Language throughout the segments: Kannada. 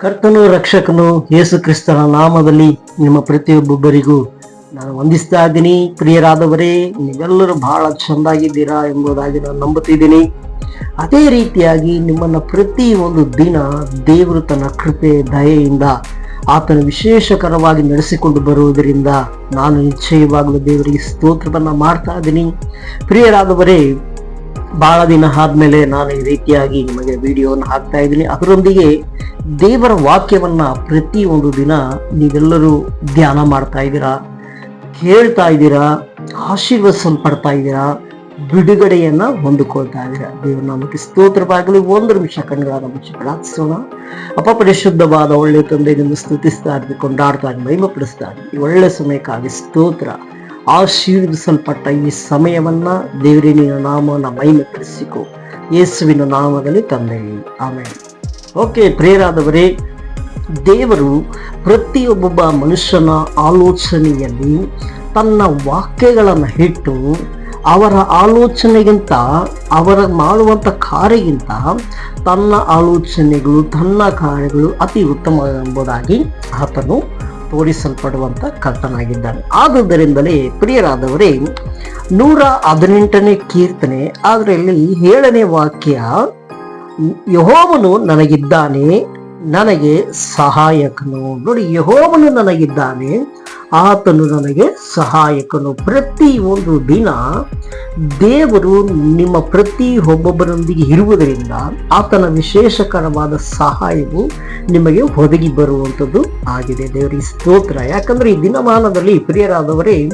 ಕರ್ತನು ರಕ್ಷಕನು ಯೇಸು ಕ್ರಿಸ್ತನ ನಾಮದಲ್ಲಿ ನಿಮ್ಮ ಪ್ರತಿಯೊಬ್ಬೊಬ್ಬರಿಗೂ ನಾನು ವಂದಿಸ್ತಾ ಇದ್ದೀನಿ. ಪ್ರಿಯರಾದವರೇ, ನೀವೆಲ್ಲರೂ ಬಹಳ ಚೆಂದಾಗಿದ್ದೀರಾ ಎಂಬುದಾಗಿ ನಾನು ನಂಬುತ್ತಿದ್ದೀನಿ. ಅದೇ ರೀತಿಯಾಗಿ ನಿಮ್ಮನ್ನ ಪ್ರತಿ ಒಂದು ದಿನ ದೇವರು ತನ್ನ ಕೃಪೆ, ದಯೆಯಿಂದ ಆತನ ವಿಶೇಷಕರವಾಗಿ ನಡೆಸಿಕೊಂಡು ಬರುವುದರಿಂದ ನಾನು ನಿಶ್ಚಯವಾಗಲು ದೇವರಿಗೆ ಸ್ತೋತ್ರವನ್ನು ಮಾಡ್ತಾ ಇದ್ದೀನಿ. ಪ್ರಿಯರಾದವರೇ ಬಹಳ ದಿನ ಆದ್ಮೇಲೆ ನಾನು ಈ ರೀತಿಯಾಗಿ ನಿಮಗೆ ವಿಡಿಯೋವನ್ನು ಹಾಕ್ತಾ ಇದ್ದೀನಿ. ಅದರೊಂದಿಗೆ ದೇವರ ವಾಕ್ಯವನ್ನ ಪ್ರತಿ ಒಂದು ದಿನ ನೀವೆಲ್ಲರೂ ಧ್ಯಾನ ಮಾಡ್ತಾ ಇದ್ದೀರಾ? ಕೇಳ್ತಾ ಇದ್ದೀರಾ? ಆಶೀರ್ವಸಲ್ಪಡ್ತಾ ಇದ್ದೀರಾ? ಬಿಡುಗಡೆಯನ್ನ ಹೊಂದಿಕೊಳ್ತಾ ಇದ್ದೀರಾ? ದೇವರ ನಾಮಕ್ಕೆ ಸ್ತೋತ್ರವಾಗಲಿ ಒಂದು ನಿಮಿಷ ಕಣ್ಗಳ ಮುಚ್ಚಿ ಪ್ರಾರ್ಥಿಸೋಣ. ಅಪ ಪರಿಶುದ್ಧವಾದ ಒಳ್ಳೆ ತಂದೆ ಸ್ತುತಿಸ್ತಾ ಇರ್ಬೇಕು ಕೊಂಡಾಡ್ತಾ ಇದ್ದೀನಿ ಮಹಿಮಪಡಿಸ್ತಾ ಇದ್ದೀನಿ ಈ ಒಳ್ಳೆ ಸಮಯಕ್ಕಾಗಿ ಸ್ತೋತ್ರ. ಆಶೀರ್ವದಿಸಲ್ಪಟ್ಟ ಈ ಸಮಯವನ್ನ ದೇವರೇ ನಿನ್ನ ನಾಮನ ಮಹಿಮೆಪಡಿಸಿಕೊ. ಯೇಸುವಿನ ನಾಮದಲ್ಲಿ ತಂದೆ. ಆಮೇಲೆ ಓಕೆ ಪ್ರೇರಾದವರೇ ದೇವರು ಪ್ರತಿಯೊಬ್ಬೊಬ್ಬ ಮನುಷ್ಯನ ಆಲೋಚನೆಯಲ್ಲಿ ತನ್ನ ವಾಕ್ಯಗಳನ್ನು ಇಟ್ಟು ಅವರ ಆಲೋಚನೆಗಿಂತ, ಅವರ ಮಾಡುವಂಥ ಕಾರ್ಯಗಿಂತ ತನ್ನ ಆಲೋಚನೆಗಳು, ತನ್ನ ಕಾರ್ಯಗಳು ಅತಿ ಉತ್ತಮ ಎಂಬುದಾಗಿ ಆತನು ತೋರಿಸಲ್ಪಡುವಂತ ಕರ್ತನಾಗಿದ್ದಾನೆ. ಆದುದರಿಂದಲೇ ಪ್ರಿಯರಾದವರೇ, ನೂರ ಹದಿನೆಂಟನೇ ಕೀರ್ತನೆ ಅದರಲ್ಲಿ ಏಳನೇ ವಾಕ್ಯ, ಯಹೋವನು ನನಗಿದ್ದಾನೆ, ನನಗೆ ಸಹಾಯಕನು. ನೋಡಿ, ಯಹೋವನು ನನಗಿದ್ದಾನೆ ಆತನು ನನಗೆ ಸಹಾಯಕನು. ಪ್ರತಿ ಒಂದು ದಿನ ದೇವರು ನಿಮ್ಮ ಪ್ರತಿ ಒಬ್ಬೊಬ್ಬರೊಂದಿಗೆ ಇರುವುದರಿಂದ ಆತನ ವಿಶೇಷಕರವಾದ ಸಹಾಯವು ನಿಮಗೆ ಒದಗಿ ಬರುವಂಥದ್ದು ಆಗಿದೆ. ದೇವರಿಗೆ ಸ್ತೋತ್ರ. ಯಾಕಂದ್ರೆ ಈ ದಿನಮಾನದಲ್ಲಿ ಪ್ರಿಯರಾದವರೇ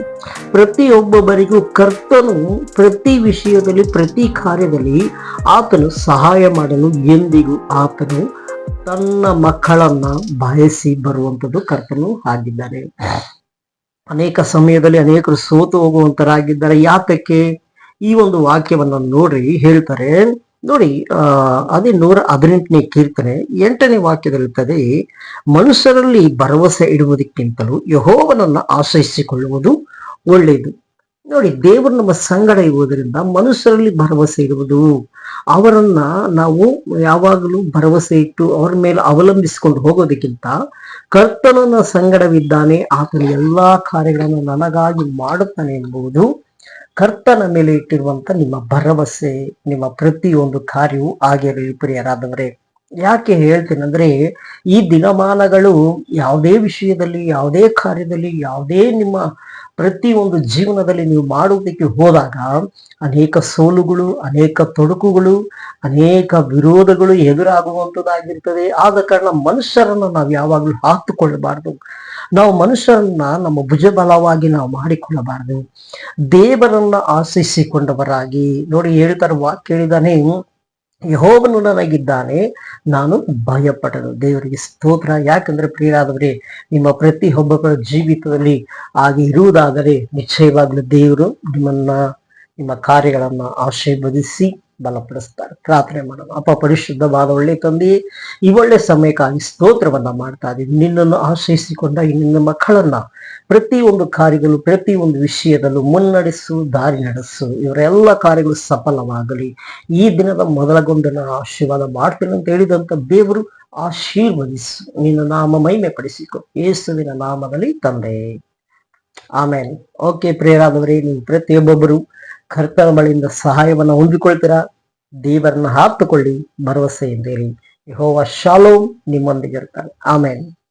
ಪ್ರತಿಯೊಬ್ಬೊಬ್ಬರಿಗೂ ಕರ್ತನು ಪ್ರತಿ ವಿಷಯದಲ್ಲಿ, ಪ್ರತಿ ಕಾರ್ಯದಲ್ಲಿ ಆತನು ಸಹಾಯ ಮಾಡಲು ಎಂದಿಗೂ ಆತನು ತನ್ನ ಮಕ್ಕಳನ್ನ ಬಯಸಿ ಬರುವಂಥದ್ದು ಕರ್ತನು ಆಗಿದ್ದಾನೆ ಅನೇಕ ಸಮಯದಲ್ಲಿ ಅನೇಕರು ಸೋತು ಹೋಗುವಂತರಾಗಿದ್ದಾರೆ. ಯಾತಕ್ಕೆ? ಈ ಒಂದು ವಾಕ್ಯವನ್ನು ನೋಡ್ರಿ ಹೇಳ್ತಾರೆ. ನೋಡಿ ಅದೇ ನೂರ ಹದಿನೆಂಟನೇ ಕೀರ್ತನೆ ಎಂಟನೇ ವಾಕ್ಯದಲ್ಲಿರ್ತದೆ, ಮನುಷ್ಯರಲ್ಲಿ ಭರವಸೆ ಇಡುವುದಕ್ಕಿಂತಲೂ ಯಹೋವನನ್ನ ಆಶ್ರಯಿಸಿಕೊಳ್ಳುವುದು ಒಳ್ಳೆಯದು. ನೋಡಿ, ದೇವರು ನಮ್ಮ ಸಂಗಡ ಇರುವುದರಿಂದ ಮನುಷ್ಯರಲ್ಲಿ ಭರವಸೆ ಇರುವುದು. ಅವರನ್ನ ನಾವು ಯಾವಾಗಲೂ ಭರವಸೆ ಇಟ್ಟು ಅವರ ಮೇಲೆ ಅವಲಂಬಿಸಿಕೊಂಡು ಹೋಗೋದಕ್ಕಿಂತ ಕರ್ತನನ ಸಂಗಡವಿದ್ದಾನೆ ಆತನ ಎಲ್ಲಾ ಕಾರ್ಯಗಳನ್ನು ನನಗಾಗಿ ಮಾಡುತ್ತಾನೆ ಎಂಬುದು ಕರ್ತನ ಮೇಲೆ ಇಟ್ಟಿರುವಂತ ನಿಮ್ಮ ಭರವಸೆ, ನಿಮ್ಮ ಪ್ರತಿಯೊಂದು ಕಾರ್ಯವು. ಆಗಿರಲಿ ಪ್ರಿಯರಾದವರೇ ಯಾಕೆ ಹೇಳ್ತೇನೆಂದ್ರೆ ಈ ದಿನಮಾನಗಳು ಯಾವುದೇ ವಿಷಯದಲ್ಲಿ, ಯಾವುದೇ ಕಾರ್ಯದಲ್ಲಿ, ಯಾವುದೇ ನಿಮ್ಮ ಪ್ರತಿ ಒಂದು ಜೀವನದಲ್ಲಿ ನೀವು ಮಾಡುವುದಕ್ಕೆ ಹೋದಾಗ ಅನೇಕ ಸೋಲುಗಳು, ಅನೇಕ ತೊಡಕುಗಳು, ಅನೇಕ ವಿರೋಧಗಳು ಎದುರಾಗುವಂಥದ್ದಾಗಿರ್ತದೆ. ಆದ ಕಾರಣ ಮನುಷ್ಯರನ್ನ ನಾವು ಯಾವಾಗಲೂ ಹಾಕಿಕೊಳ್ಳಬಾರದು ನಾವು ಮನುಷ್ಯರನ್ನ ನಮ್ಮ ಭುಜಬಲವಾಗಿ ನಾವು ಮಾಡಿಕೊಳ್ಳಬಾರದು. ದೇವರನ್ನ ಆಶ್ರಯಿಸಿಕೊಂಡವರಾಗಿ ನೋಡಿ, ಹೇಳ್ತಾರೆ ವಾಕ್ಯ ಹೇಳಿದಾನೆ ಯಹೋವನು ನನಗಿದ್ದಾನೆ, ನಾನು ಭಯಪಟ್ಟನು ದೇವರಿಗೆ ಸ್ತೋತ್ರ. ಯಾಕಂದ್ರೆ ಪ್ರಿಯರಾದವರೇ, ನಿಮ್ಮ ಪ್ರತಿ ಒಬ್ಬೊಬ್ಬರ ಜೀವಿತದಲ್ಲಿ ಆಗಿ ಇರುವುದಾದರೆ ನಿಶ್ಚಯವಾಗ್ಲೂ ದೇವರು ನಿಮ್ಮನ್ನ, ನಿಮ್ಮ ಕಾರ್ಯಗಳನ್ನ ಆಶೀರ್ವದಿಸಿ. ಬಲಪಡಿಸ್ತಾರೆ. ಪ್ರಾರ್ಥನೆ ಮಾಡೋಣ ಅಪ್ಪ ಪರಿಶುದ್ಧವಾದ ಒಳ್ಳೆ ತಂದೆ, ಈ ಒಳ್ಳೆ ಸಮಯಕ್ಕಾಗಿ ಸ್ತೋತ್ರವನ್ನ ಮಾಡ್ತಾ ಇದ್ದೀವಿ. ನಿನ್ನನ್ನು ಆಶ್ರಯಿಸಿಕೊಂಡ ನಿನ್ನ ಮಕ್ಕಳನ್ನ ಪ್ರತಿ ಒಂದು ಕಾರ್ಯಗಳು ಪ್ರತಿ ಒಂದು ವಿಷಯದಲ್ಲೂ ಮುನ್ನಡೆಸು, ದಾರಿ ನಡೆಸು. ಇವರೆಲ್ಲ ಕಾರ್ಯಗಳು ಸಫಲವಾಗಲಿ. ಈ ದಿನದ ಮೊದಲಗೊಂಡನ ಆಶೀರ್ವಾದ ಮಾಡ್ತೇನೆ ಅಂತ ಹೇಳಿದಂತ ದೇವರು ಆಶೀರ್ವದಿಸು. ನಿನ್ನ ನಾಮ ಮಹಿಮೆ ಪಡಿಸಿಕೊ ಯೇಸುವಿನ ನಾಮದಲ್ಲಿ ತಂದೆ. ಆಮೇಲೆ, ಓಕೆ ಪ್ರೇರಾದವರೇ ನೀವು ಪ್ರತಿಯೊಬ್ಬೊಬ್ಬರು ಕರ್ತನ ಬಳಿಯಿಂದ ಸಹಾಯವನ್ನು ಹೊಂದಿಕೊಳ್ತೀರಾ? ದೇವರನ್ನ ಹಾತುಕೊಳ್ಳಿ ಭರವಸೆಯಿಂದಿರಿ ಯಹೋವ ಶಾಲೋಮ್ ನಿಮ್ಮೊಂದಿಗೆ ಇರ್ತಾನೆ. ಆಮೇಲೆ